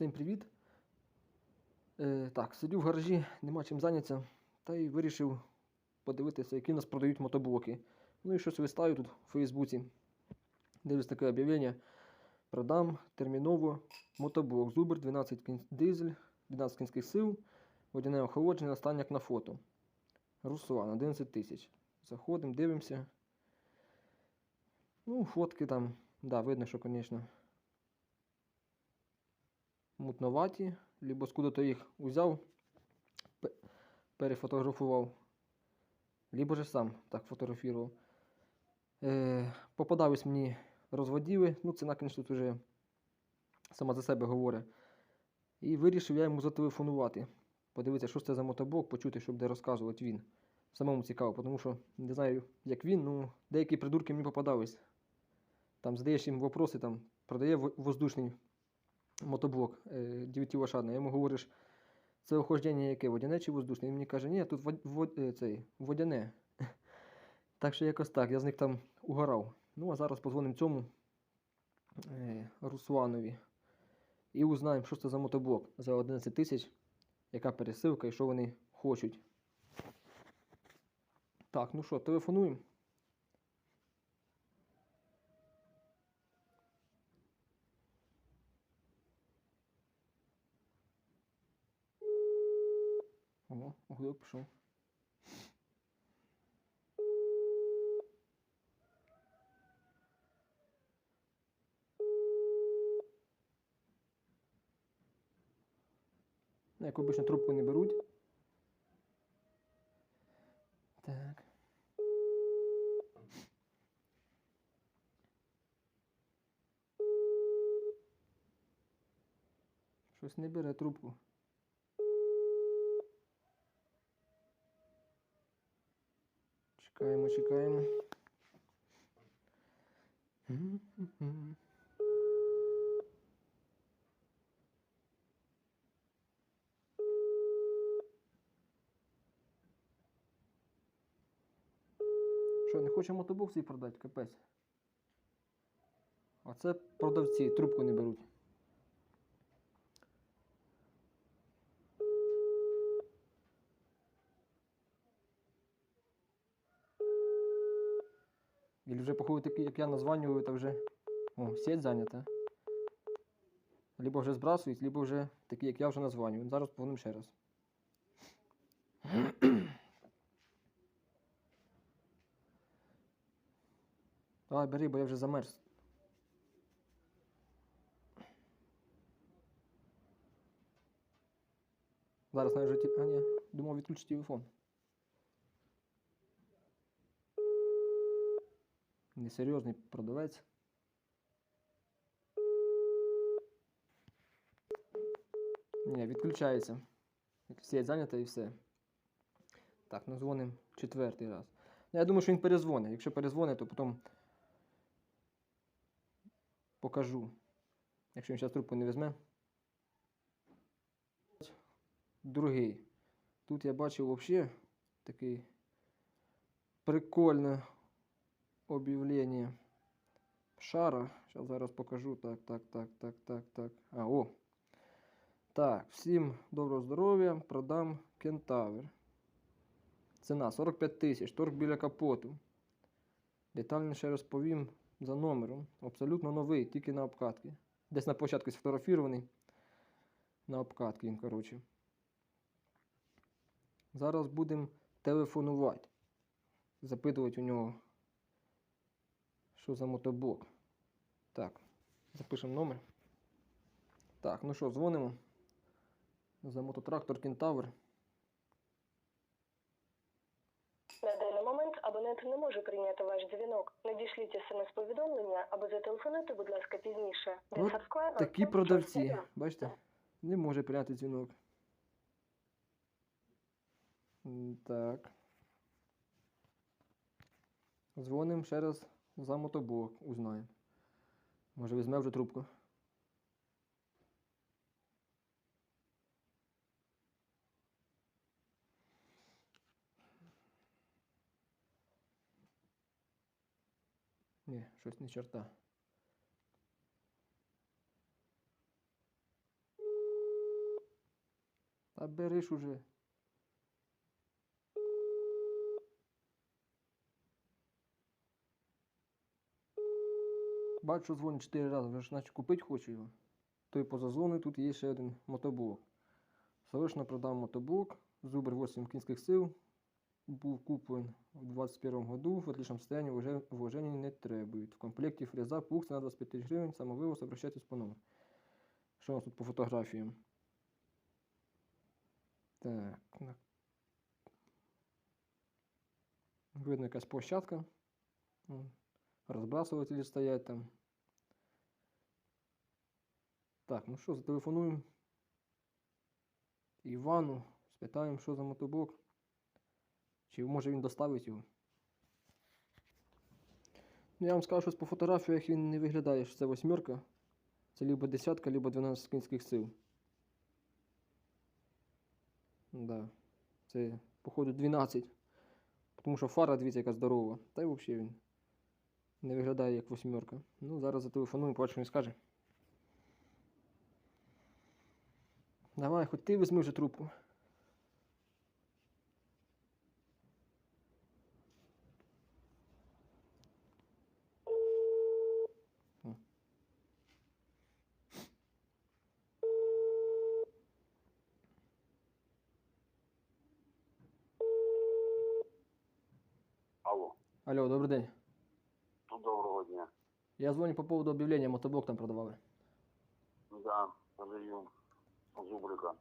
Всім привіт. Е, так, сидю в гаражі, нема чим зайнятися, та й вирішив подивитися, які в нас продають мотоблоки. Ну і щось вистаю тут у Фейсбуці. Дивлюсь таке об'явлення. Продам терміново мотоблок Зубр 12 кінь... дизель, 12 кінських сил, водяне охолодження, стан як на фото. Руслан, 11 тисяч. Заходимо, дивимося. Ну, фотки там, да, видно, що, звісно, мутноваті, либо скуда-то їх узяв, перефотографував, либо же сам так фотографував. Е, попадались мені розводіли, ну ціна, звісно, тут вже сама за себе говорить. І вирішив я йому зателефонувати. Подивитися, що це за мотоблок, почути, щоб де розказувати він. Самому цікаво, тому що не знаю, як він, ну деякі придурки мені попадались. Там задаєш їм вопроси, там продає воздушний мотоблок е, 9 лошадний. Я йому говориш, це охолодження яке, водяне чи воздушне? Він мені каже, ні, тут вод, вод, е, цей, водяне. так що якось так, я з них там угорав. Ну, а зараз позвонимо цьому е, Русланові. І узнаємо, що це за мотоблок за 11 тисяч, яка пересилка і що вони хочуть. Так, ну що, телефонуємо. О, гудок пішов. Ну, Як обично трубку не беруть. Так. Щось не бере трубку. Чекаємо, чекаємо. Що, не хоче мотоблок свій продати, капець. Оце продавці, трубку не беруть. Или вже походу як я названюю, то вже. О, сеть зайнята. Либо вже збрасують, либо вже такі, як я вже названюю. Зараз позвоним ще раз. Давай, бери, бо я вже замерз. Зараз навіть. А, ні, думав відключити телефон. Несерйозний продавець. Ні, відключається. Сеть зайнята і все. Так, ну дзвонимо четвертий раз. Ну, я думаю, що він перезвонить. Якщо перезвонить, то потім покажу. Якщо він зараз трубку не візьме. Другий. Тут я бачив взагалі такий прикольне об'явлення шара. Зараз зараз покажу. Так, так, так, так, так, так. А, о. Так, всім доброго здоров'я. Продам кентавр. Ціна 45 тисяч. Торг біля капоту. Детальніше розповім за номером. Абсолютно новий, тільки на обкатки. Десь на початку сфотографірований. На обкатки він, коротше. Зараз будемо телефонувати. Запитувати у нього, що за мотоблок. Так, запишемо номер. Так, ну що, дзвонимо. За мототрактор Кентавр. На даний момент абонент не може прийняти ваш дзвінок. Надішліть смс-повідомлення або зателефонуйте, будь ласка, пізніше. От Такі продавці. Бачите? Не може прийняти дзвінок. Так. Дзвонимо ще раз за мотоблок, узнаємо. Може візьме вже трубку. Ні, щось не чорта. Та бери ж уже. Бачу, дзвонить 4 рази, вже наче купити хочу його. Той поза зоною, тут є ще один мотоблок. Срочно продам мотоблок. Зубр 8 кінських сил. Був куплен у 21 году, в отличном состоянии, вложений не требует. В комплекте фреза, пух, цена 25 тысяч гривен, самовывоз, обращайтесь по номеру. Що у нас тут по фотографіям? Так. на- Видно якась площадка. Розбрасувателі стоять там. Так, ну що, зателефонуємо Івану, спитаємо, що за мотоблок. Чи може він доставить його? Ну, я вам скажу, що по фотографіях він не виглядає, що це восьмерка. Це либо десятка, либо 12 кінських сил. Да. Це, походу, 12. Тому що фара, дивіться, яка здорова. Та й взагалі він не виглядає як восьмерка. Ну, зараз зателефонуємо, побачимо, він скаже. Давай, хоч ти візьми вже трубку. Алло, Алло, добрий день. ну доброго дня. Я звоню по поводу объявления, мотоблок там продавали. Да, продаю зубрика.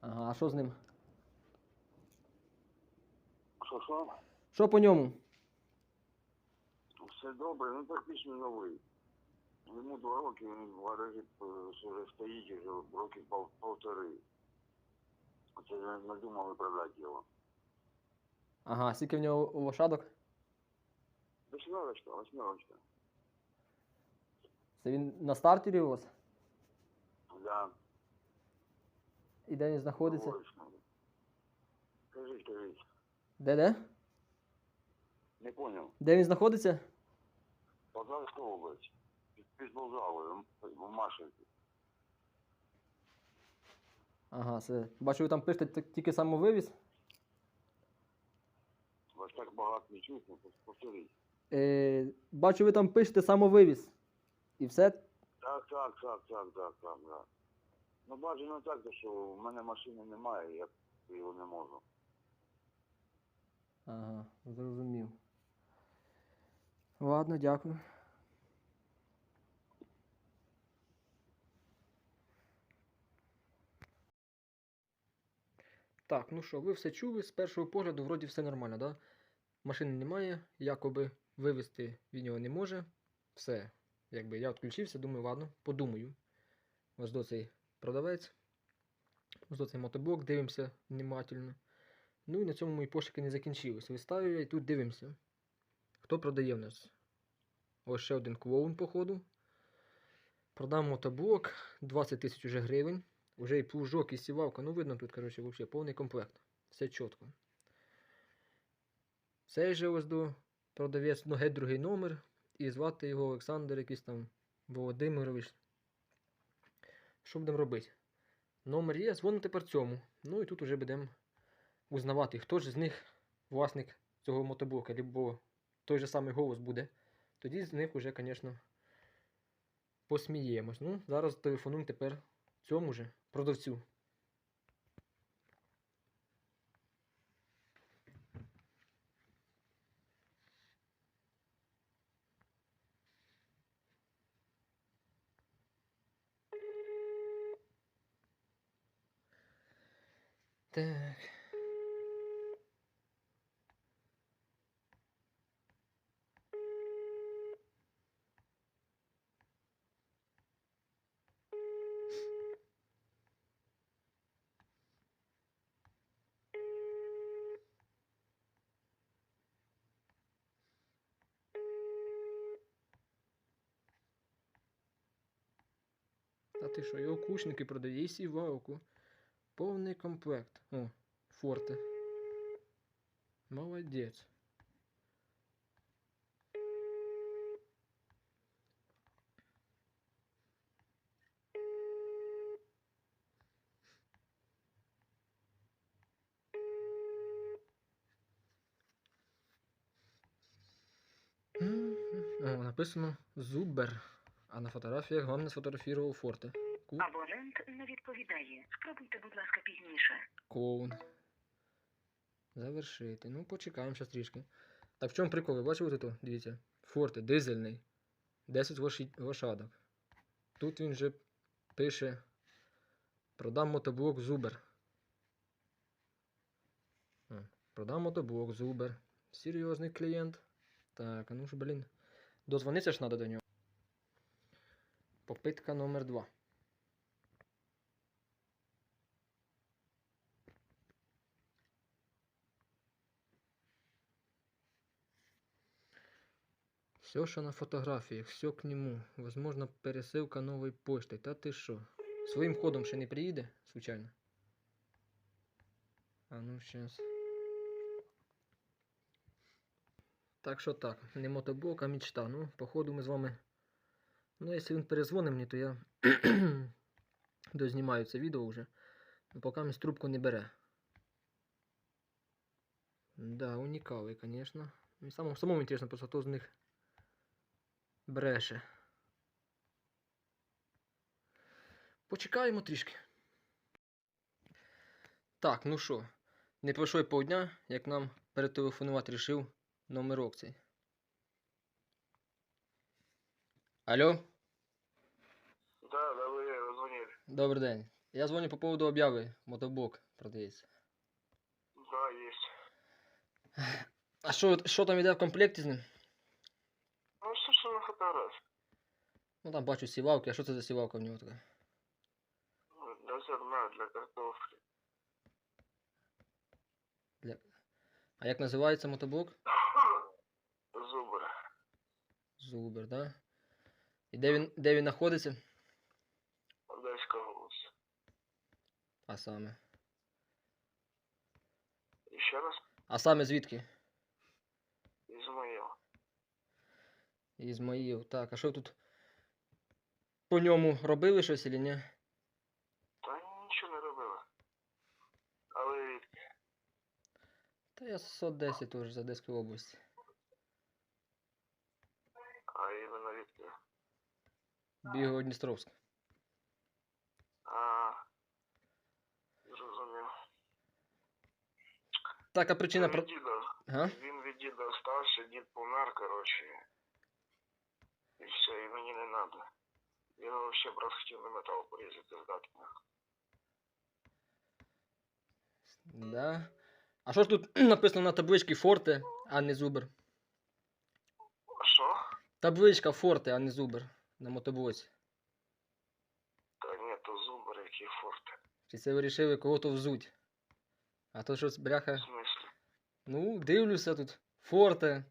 Ага, а що з ним? Що що? Що по ньому? Все добре, ну практично новий. Йому два роки, він в гаражі е, вже стоїть вже років пол, полтори. Оце не надумали продати його. Ага, скільки в нього лошадок? Восьмерочка, восьмерочка. Це він на стартері у вас? Да. І де він знаходиться? Кажіть, кажіть. Де де? Не поняв. Де він знаходиться? Полтавська область. Під, під в Машинці. Ага, це. Бачу, ви там пишете т- тільки самовивіз. Вас так багато не чутно, повторіть. Е, бачу, ви там пишете самовивіз. І все. Так, так, так, так, так, так, так. Ну бажано так, що в мене машини немає, я його не можу. Ага, зрозумів. Ладно, дякую. Так, ну що, ви все чули, з першого погляду вроді все нормально, да? Машини немає, якоби вивезти він його не може. Все. Якби я відключився, думаю, ладно, подумаю. Ось до цей продавець. Ось цей мотоблок, дивимося внимательно. Ну і на цьому мої пошуки не закінчились. Виставив я і тут дивимося. Хто продає в нас? Ось ще один клоун, походу. Продам мотоблок, 20 тисяч уже гривень. Уже і плужок, і сівалка. Ну, видно тут, коротше, взагалі повний комплект. Все чітко. Цей же ось до продавець, ну, геть другий номер. І звати його Олександр якийсь там Володимирович. Що будемо робити? Номер є, дзвонимо тепер цьому. Ну і тут вже будемо узнавати, хто ж з них власник цього мотоблока, або той же самий голос буде. Тоді з них вже, звісно, посміємось. Ну, зараз телефонуємо тепер цьому же продавцю. Так. Та ти що, і окушники продає, і сівалку. Полный комплект. О, форте. Молодец. О, написано Зубер, а на фотографиях вам не сфотографував форте. Ку- Абонент не відповідає. Спробуйте, будь ласка, пізніше. Клоун. Завершити. Ну, почекаємо ще трішки. Так в чому прикол? Ви бачили тут? Дивіться. Форте, дизельний. 10 лоші- лошадок. Тут він же пише. Продам мотоблок Зубер. Продам мотоблок Зубер. Серйозний клієнт. Так, ну ж, блін. Дозвонитися ж треба до нього. Попитка номер 2. Все, що на фотографіях, все к нему. Возможно, пересилка нової пошти. Та ти що? Своїм ходом ще не приїде, случайно? А ну щас. Так що так, не мотоблок, а мечта. Ну, походу ми з вами. Ну, якщо він перезвонить мені, то я дознімаю це відео вже. Ну, поки мені трубку не бере. Да, унікалий, звісно. Самому, самому інтересно, просто хто з них бреше. Почекаємо трішки. Так, ну що, не пройшло й півдня, як нам перетелефонувати рішив номерок цей. Алло, Да, да, вы звонили. добрий день. Я дзвоню по поводу обяви. Мотоблок продається. Да, есть. А що, що там іде в комплекті з ним? Ну, фотографии? Ну там бачу сівалки, а що це за сівалка в нього така? Для зерна, для картофеля. А як називається мотоблок? Зубр. Зубер, да? І де він, де він знаходиться? Одеська область. А саме. Еще раз. А саме звідки? Измаил. Ізмаїл. Так, а що тут по ньому робили щось чи ні? Та нічого не робила. Але від Та я з Одеси теж з Одеської області. а іменно від Бігав Дністровськ. А, зрозумів. Так, а причина він від діда остався, дід помер, коротше. Все, і мені не треба. Він вообще брат хотів на метал порізати здати. Да. А що ж тут написано на табличці Форте, а не Зубер? А що? Табличка Форте, а не Зубер на мотоблоці. Та ні, то зубр, який форт. Чи це вирішили кого-то взуть? А то щось В бляха. смислі? Ну, дивлюся тут. Форте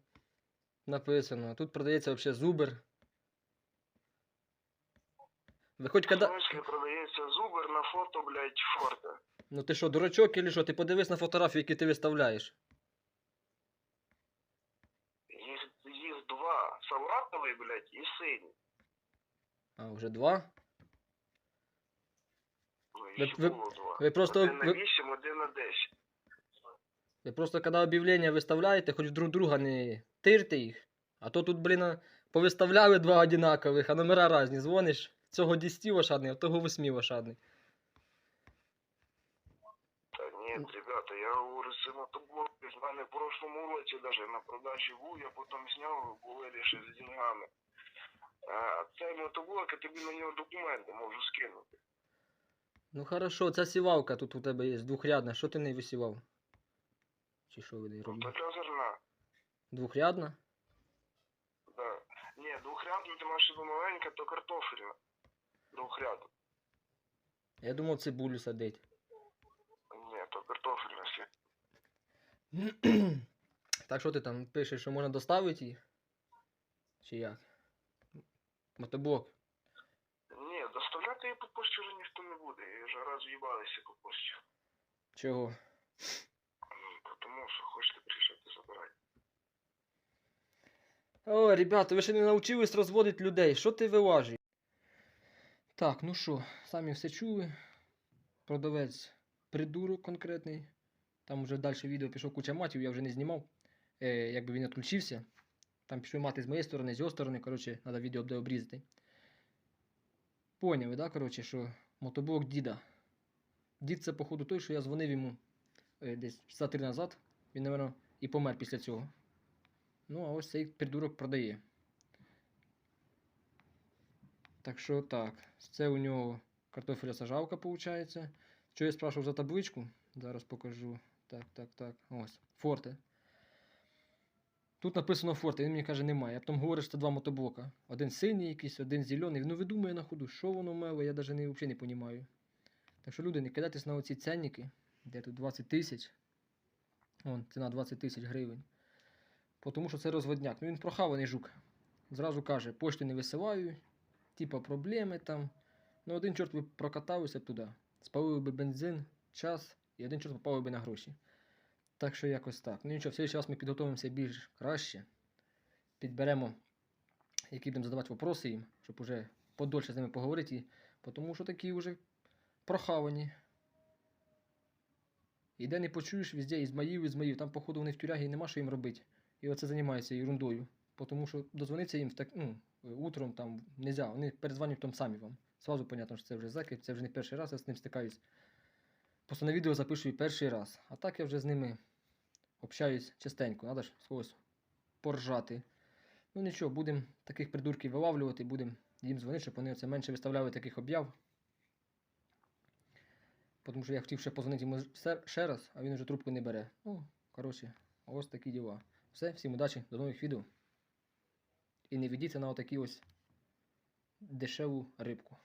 написано. Тут продається взагалі Зубер. Ви хоч коли. смислі продається зубр на фото, блядь, форта. Ну ти що, дурачок или що? Ти подивись на фотографії, які ти виставляєш. Їх, їх два. Салатовий, блядь, і синій. А, вже два? Ну, Ви- їх ви- було два. ви просто- Один на ви- 8, один на 10. Ви просто коли об'явлення виставляєте, хоч друг друга не тирте їх. А то тут, блін, а, повиставляли два одинакових, а номера різні. Дзвониш, цього 10 лошадний, а того 8 лошадний. Та ні, ребята, я говорю, це мотоблок з мене в прошлому році даже на продажі був, я потім зняв, були ще з деньгами. А цей мотоблок, я тобі на нього документи можу скинути. Ну хорошо, ця сівалка тут у тебе є, двохрядна. Що ти не висівав? Чи що ви не Ну, така зерна. Двохрядна? Да. Ні, двохрядну ти маєш маленька, то картофельна. Двохрядна. Я думав цибулю садить. Ні, то картофельна ще. так що ти там пишеш, що можна доставити їх? Чи як? Мотоблок. Ні, доставляти її по пошті вже ніхто не буде. І вже раз в'їбалися по пошті. Чого? Ну, Тому що хочете приїжджати забирати. О, ребята, ви ще не навчились розводити людей. Що ти вилажиш? Так, ну що, самі все чули. Продавець придурок конкретний. Там вже далі відео пішов куча матів, я вже не знімав. Е, якби він відключився. Там пішли мати з моєї сторони, з його сторони, коротше, треба відео буде обрізати. Поняли, да, коротше, що мотоблок діда. Дід це, походу, той, що я дзвонив йому е, десь часа три назад. Він, напевно, і помер після цього. Ну, а ось цей придурок продає. Так що так. Це у нього картофеля сажалка, виходить. Що я спрашивав за табличку? Зараз покажу. Так, так, так. Ось. Форте. Тут написано Форте, він мені каже, немає. Я потім говорю, що це два мотоблока. Один синій якийсь, один зелений. Ну видумує на ходу, що воно мело, я навіть не, взагалі не розумію. Так що, люди, не кидайтесь на оці ценники, де тут 20 тисяч. Вон, ціна 20 тисяч гривень. Тому що це розводняк. Ну він прохаваний жук. Зразу каже, пошту не висилаю, типа проблеми там. Ну один чорт би прокатався б туди. Спалили би бензин, час, і один чорт попав би на гроші. Так що якось так. Ну нічого, в следующий раз ми підготуємося більш краще. Підберемо, які будемо задавати вопроси їм, щоб уже подольше з ними поговорити. Тому що такі вже прохавані. І де не почуєш, везде Ізмаїв, Ізмаїв. Там, походу, вони в тюрягі і нема що їм робити. І оце займаються ерундою. Тому що дозвонитися їм в так, ну, утром там нельзя. Вони перезвонять там самі вам. Сразу понятно, що це вже зеки, це вже не перший раз, я з ним стикаюсь. Просто на відео запишу перший раз. А так я вже з ними общаюсь частенько. Надо ж когось поржати. Ну нічого, будемо таких придурків вилавлювати, будемо їм дзвонити, щоб вони оце менше виставляли таких об'яв. Тому що я хотів ще позвонити йому ще раз, а він вже трубку не бере. Ну, коротше, ось такі діла. Все, всім удачі, до нових відео. І не ведіться на отакі ось дешеву рибку.